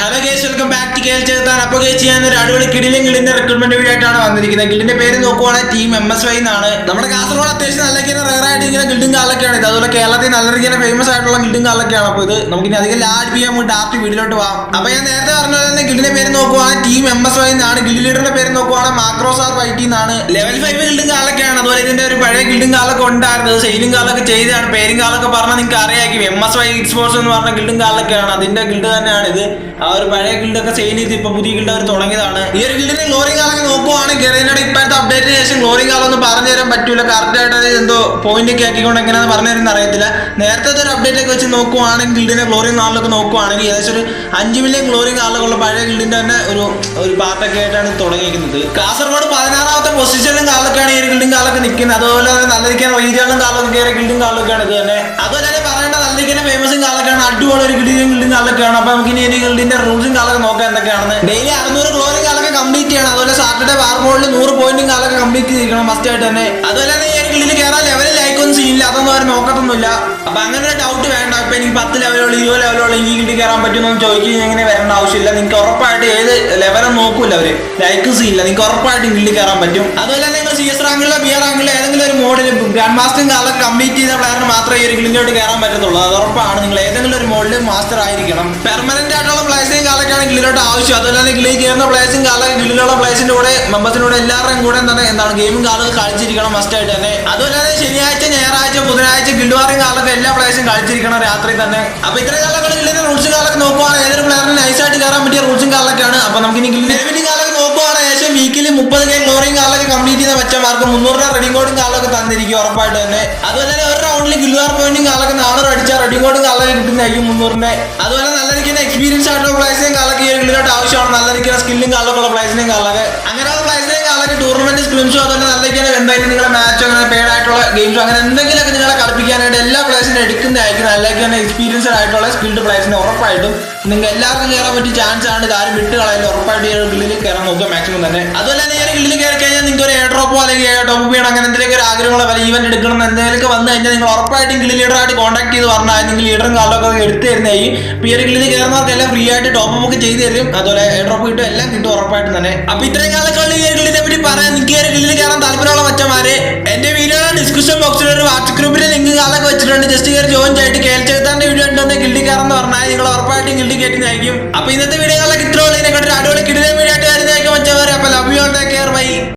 Hello guys welcome back to കേൾ ചേർത്താൻ അപ്പോൾ guys ഞാൻ ഒരു അടിപൊളി കിടിലും കിടിന്റെ റിക്രൂട്ട്മെന്റ് വീഡിയോ ആയിട്ടാണ് വന്നിരിക്കുന്നത്. ഗിൽഡിന്റെ പേര് നോക്കുവാണെങ്കിൽ ടീം എം എസ് വൈ എന്നാണ്. നമ്മുടെ കാസർഗോഡ് അത്യാവശ്യം നല്ല ഇങ്ങനെ റയർ ആയിട്ട് ഇങ്ങനെ ഗിൽഡും കാലൊക്കെയാണ് ഇത്. അതുപോലെ കേരളത്തിൽ നല്ല രീതിയിൽ ഫേമസ് ആയിട്ടുള്ള ഗിൽഡും കാലൊക്കെയാണ്. അപ്പോൾ ഇത് നമുക്ക് ഇനി അധികം ലാഡ് ചെയ്യാൻ വേണ്ടി ഡാർട്ട് വീഡിയോട്ട് പോകാം അപ്പോൾ ഞാൻ നേരത്തെ പറഞ്ഞ പോലെ തന്നെ ഗിൽഡിന്റെ പേര് നോക്കുവാണെങ്കിൽ ടീം എം എസ് വൈ എന്നാണ്. ഗിൽഡ് ലീഡറിന്റെ പേര് നോക്കുവാണെങ്കിൽ മാക്രോസാർ വൈറ്റി എന്നാണ്. ലെവൽ ഫൈവ് ഗിൽഡും കാലൊക്കെയാണ്. ഇതിന്റെ ഒരു പഴയ ഗിൽഡും കാലൊക്കെ ഉണ്ടായിരുന്നത്. സെയിലും കാലൊക്കെ ചെയ്താണ് പേരും കാലൊക്കെ പറഞ്ഞാൽ നിങ്ങൾക്ക് അറിയാക്കും എം എസ് വൈ സ്പോർട്സ് എന്ന് പറഞ്ഞ ഗിൽഡും കാലൊക്കെയാണ്. അതിന്റെ ഗിൽഡ് തന്നെയാണ് ഇത്. ആ ഒരു പഴയ ഗിൽഡൊക്കെ സെയിൽ ചെയ്ത് ഇപ്പൊ പുതിയ ഗിൽഡ് അവർ തുടങ്ങിയതാണ്. ഈ ഒരു ഗിൽഡിന്റെ ഗ്ലോറി കാലൊക്കെ നോക്കുവാണെങ്കിൽ ഗെറേനയുടെ ഇപ്പോഴത്തെ അപ്ഡേറ്റിന് ശേഷം ഗ്ലോറി കാലം ഒന്നും പറഞ്ഞു തരാൻ പറ്റൂല. കറക്റ്റ് ആയിട്ട് എന്തോ പോയിന്റ് ഒക്കെ ആക്കിക്കൊണ്ട് എങ്ങനെയാണെന്ന് പറഞ്ഞു തരുന്ന അറിയത്തില്ല. നേരത്തെ ഒരു അപ്ഡേറ്റ് ഒക്കെ വെച്ച് നോക്കുവാണെങ്കിൽ ഗിൽഡിന്റെ ഗ്ലോറി കാലൊക്കെ നോക്കുവാണെങ്കിൽ ഏകദേശം ഒരു അഞ്ച് മില്യൺ ഗ്ലോറി കാലൊക്കെയുള്ള പഴയ ഗിൽഡിന്റെ തന്നെ ഒരു ഒരു പാർട്ടൊക്കെ ആയിട്ടാണ് തുടങ്ങിയിരിക്കുന്നത്. കാസർഗോഡ് പതിനാറാമത്തെ പൊസിഷനിലും കാലൊക്കെയാണ് ഈ ഒരു ഗിൽഡിംഗ് കാലൊക്കെ നിൽക്കുന്നത് അതുപോലെ തന്നെ നല്ല വൈദ്യാളും റീജിയണിലും കയറി ഗിൽഡിംഗ് കാലൊക്കെയാണ് ഇത് തന്നെ. അതുപോലെ തന്നെ പറയേണ്ട നല്ല രീതിക്കാൻ ഫേമസും കാളൊക്കെയാണ് അടിപൊളി ഒരു ഗിൽഡിംഗ് ഗിൽഡിംഗ് കാളൊക്കെയാണ് അപ്പൊ നമുക്ക് ഇനി ഗിൽഡിന്റെ റൂൾസും കാലൊക്കെ നോക്കാം എന്തൊക്കെയാണ് ഡെയിലി അറുന്നൂറ് ഗ്ലോറി കാലൊക്കെ കംപ്ലീറ്റ് ചെയ്യണം. അതുപോലെ സാറ്റർഡേ വാർമോളിൽ നൂറ് പോയിന്റും കാലൊക്കെ കംപ്ലീറ്റ് ചെയ്തിരിക്കണം മസ്റ്റ് ആയിട്ട് തന്നെ. അതുപോലെ തന്നെ ഈ ഗിൽഡിൽ കയറാൻ ലെവലിൽ ലൈക്കൊന്നും ചെയ്യില്ല. അതൊന്നും അവർ നോക്കത്തൊന്നുമില്ല അപ്പൊ അങ്ങനെ ഒരു ഡൗട്ട് വേണ്ട. ഇപ്പൊ എനിക്ക് പത്ത് ലെവലുള്ള ഇരുപത് ലെവലുള്ള ഈ ഗിൽഡിൽ കയറാൻ പറ്റുമെന്ന് ചോദിക്കുകയും ഇങ്ങനെ വരേണ്ട ആവശ്യമില്ല. നിങ്ങൾക്ക് ഉറപ്പായിട്ട് ഏത് ലെവലും നോക്കൂല അവർ. ലൈക്ക് സീനില്ല. നിങ്ങൾക്ക് ഉറപ്പായിട്ട് ഗിൽഡിൽ കയറാൻ പറ്റും. അതുപോലെ നിങ്ങൾ സി എസ് റാങ്കിലോ ബി ആർ റാങ്കിലോ ഏതെങ്കിലും ഒരു മോഡിൽ ഗ്രാൻഡ് മാസ്റ്ററും കാലം കംപ്ലീറ്റ് ചെയ്ത പ്ലെയറിന് മാത്രമേ ഈ ഒരു ഗിൽഡിലോട്ട് കയറാൻ പറ്റത്തുള്ളൂ. അത് ഉറപ്പാണ്. നിങ്ങൾ ഏതെങ്കിലും ഒരു മോഡിൽ മാസ്റ്റർ ആയിരിക്കണം. പെർമനന്റ് ആയിട്ടുള്ള പ്ലേസിംഗ് കാലൊക്കെയാണ് ഗ്ലിലോട്ട് ആവശ്യം. അതുപോലെ തന്നെ ചെയ്യുന്ന പ്ലേസിംഗ് കാലം ഗ്ലിലുള്ള പ്ലേസിന്റെ കൂടെ മെമ്പേഴ്സിനോട് എല്ലാവരുടെയും കൂടെ തന്നെ എന്താണ് ഗെയിമും കാലൊക്കെ കളിച്ചിരിക്കണം മസ്റ്റ് ആയിട്ട് തന്നെ. അതുപോലെ തന്നെ ശനിയാഴ്ച ഞായറാഴ്ച ബുധനാഴ്ച ഗിൽവാറിയും കാലത്ത് എല്ലാ പ്ലേസും കളിച്ചിരിക്കണം രാത്രി തന്നെ. അപ്പൊ ഇത്രയും കാലങ്ങളിൽ റൂൾസും കാലൊക്കെ നോക്കുവാണെങ്കിൽ ഏതൊരു പ്ലെയറിന് നൈസായിട്ട് കയറാൻ പറ്റിയ റൂൾസും കാലൊക്കെയാണ് അപ്പൊ നമുക്ക് ഇനി ചെയ്ത മറ്റന്മാർക്ക് മുന്നൂറ് രൂപ റെഡിങ് കോഡും കാലൊക്കെ തന്നിരിക്കും ഉറപ്പായിട്ട് തന്നെ. അതുപോലെ തന്നെ ഒരു റൗണ്ടിൽ ഗിൽവാർ പോയിന്റും കാലൊക്കെ നാളെ അടിച്ചാൽ റെഡിങ് കോഡും കാലൊക്കെ കിട്ടുന്നതായിരിക്കും മുന്നൂറിന്റെ അതുപോലെ നല്ല രീതിയിൽ എക്സ്പീരിയൻസ് ആയിട്ടുള്ള പ്ലേസിനെയും കാലൊക്കെ ഈ ഗുരുവായിട്ട് ആവശ്യമാണ് നല്ല രീതിയിൽ സ്കില്ലും കാലൊക്കെ ഉള്ള പ്ലേസിനെയും കാലൊക്കെ. അങ്ങനെയുള്ള പ്ലേസിനെയും കാലൊക്കെ ടൂർണമെന്റ് സ്ക്രീംഷോ അതുപോലെ നല്ല രീതിയിൽ എന്തായാലും നിങ്ങളുടെ മാച്ചോ അങ്ങനെ പെയ്ഡ് ആയിട്ടുള്ള ഗെയിംസോ അങ്ങനെ എന്തെങ്കിലുമൊക്കെ നിങ്ങളെ കളിപ്പിക്കാനായിട്ട് എടുക്കുന്നതായിരിക്കും നല്ല തന്നെ എക്സ്പീരിയൻസ്ഡ് ആയിട്ടുള്ള സ്കിൽഡ് പ്ലേസിനെ ഉറപ്പായിട്ടും നിങ്ങൾക്ക് എല്ലാവർക്കും കയറാൻ പറ്റിയ ചാൻസ് ആണ് ഇത് ആരും വിട്ട് കളയാൻ ഉറപ്പായിട്ട് ഈ കയറാൻ നോക്കുക മാക്സിമം തന്നെ. അതുപോലെ തന്നെ ഒരു ഗില്ലിൽ കയറി കഴിഞ്ഞാൽ നിങ്ങൾക്ക് ഒരു എയർ ഡ്രോപ്പോ അല്ലെങ്കിൽ എയർ ടോപ്പ് ചെയ്യണം അങ്ങനെ എന്തെങ്കിലും ഒരു ആഗ്രഹങ്ങളോ വല്ല ഇവന്റ് എടുക്കണം എന്തെങ്കിലും വന്നു കഴിഞ്ഞാൽ നിങ്ങൾ ഉറപ്പായിട്ടും ഗില്ലി ലീഡറായിട്ട് കോൺടാക്ട് ചെയ്ത് പറഞ്ഞാൽ നിങ്ങൾ ലീഡറും കാർഡൊക്കെ എടുത്തു തരുന്നതായി ഈ ഒരു ഗില്ലിൽ കയറുന്നവർക്ക് എല്ലാം ഫ്രീ ആയിട്ട് ടോപ്പ് ഒക്കെ ചെയ്തു തരും. അതുപോലെ എയർ ഡ്രോപ്പ് കിട്ടും. എല്ലാം കിട്ടും ഉറപ്പായിട്ടും തന്നെ. അപ്പൊ ഇത്രയും കാലങ്ങളിൽ ഈ വെച്ചിട്ടുണ്ട് ജസ്റ്റ് കയറി ജോയിൻ ചെയ്തിട്ട് കേൾച്ചെത്താന്റെ വീഡിയോ ഉണ്ടെന്ന് ഗിൽഡി കയറെന്ന് പറഞ്ഞാൽ നിങ്ങൾ ഉറപ്പായിട്ടും ഗിൽഡി കയറ്റുന്നതായിരിക്കും അപ്പൊ ഇന്നത്തെ വീഡിയോകളൊക്കെ ഇത്ര ഉള്ളതിനെക്കാട്ടി ഒരു അടിപൊളി കിടിലൻ വീഡിയോ ആയിട്ട് വരുന്നതായിരിക്കും. അപ്പൊ love you all take care bye